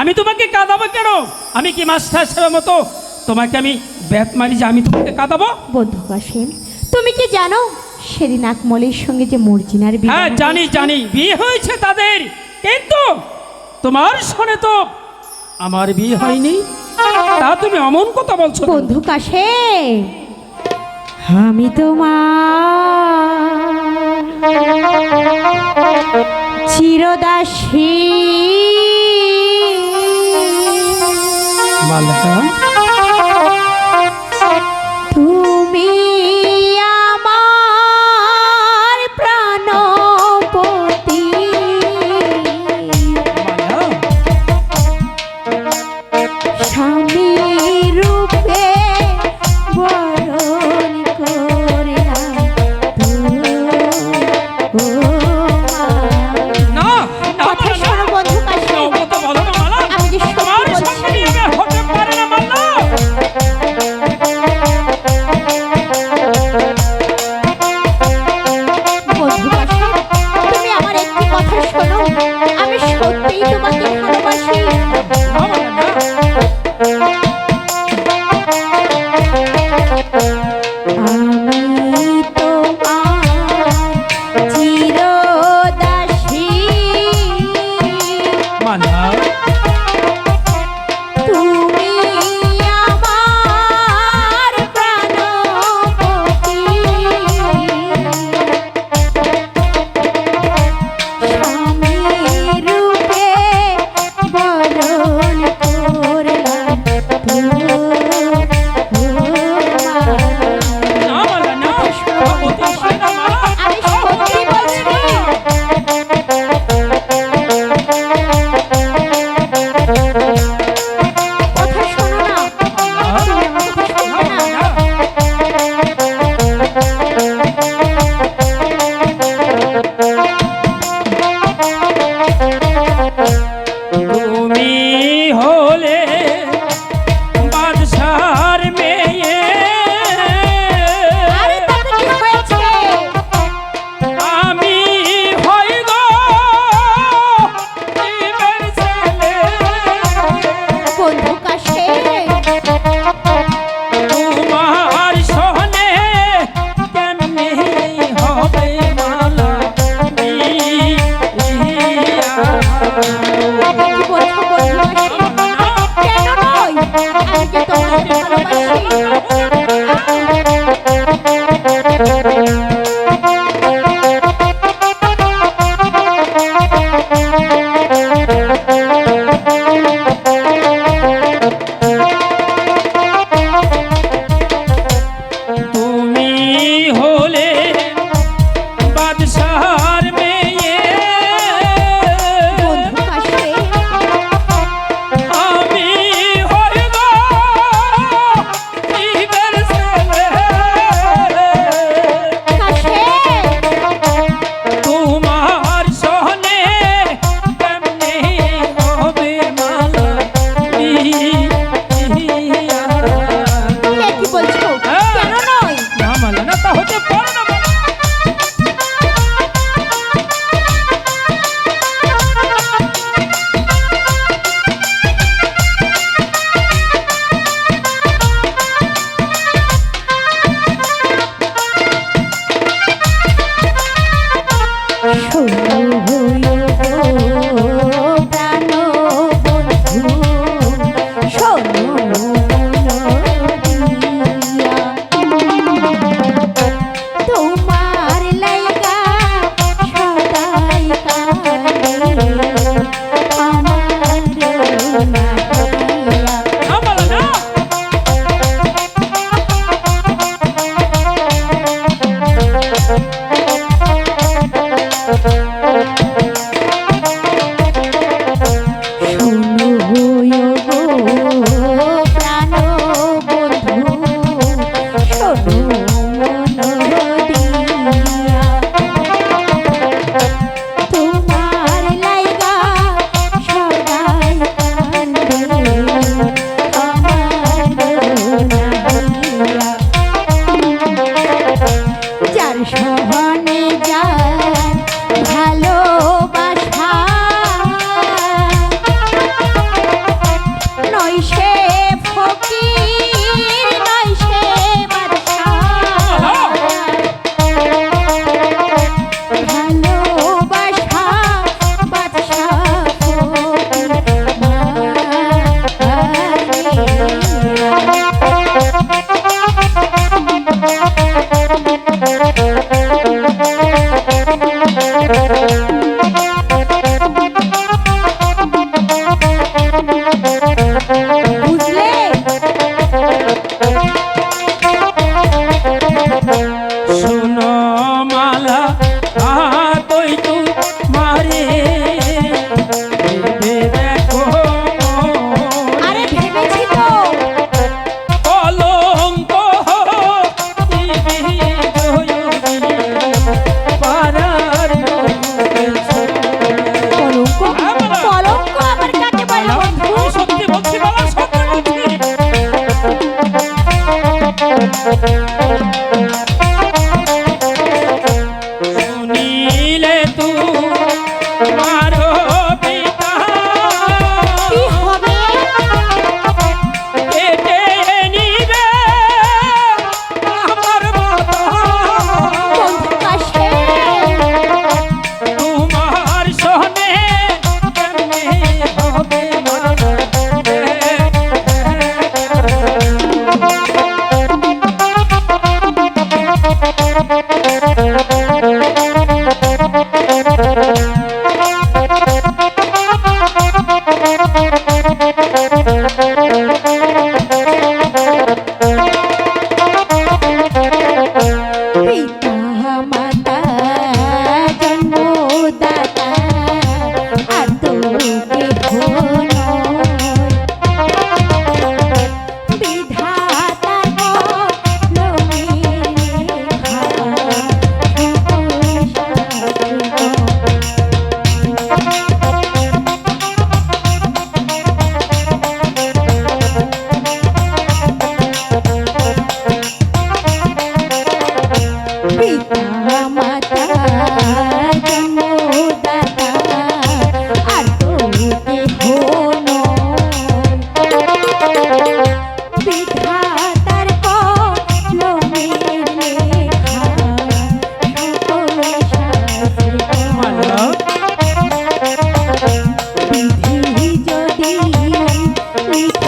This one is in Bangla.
আমি তোমাকে কাঁদাবো কেন? আমি কি মাস্টার সাহেবের মতো? তোমাকে আমি ব্যাত মারি যে আমি তোমাকে কাঁদাবো? বন্ধু কাশিম তুমি কি জানো সেদিন আকমলের সঙ্গে যে মর্জিনার বিবাহ হ্যাঁ জানি জানি। বিয়ে হয়েছে তাদের। কিন্তু তোমার শোনে তো আমার বিয়ে হয়নি। তা তুমি অমন কথা বলছো বন্ধু কাশে আমি তোমার চিরদাসী। মালা Thank you.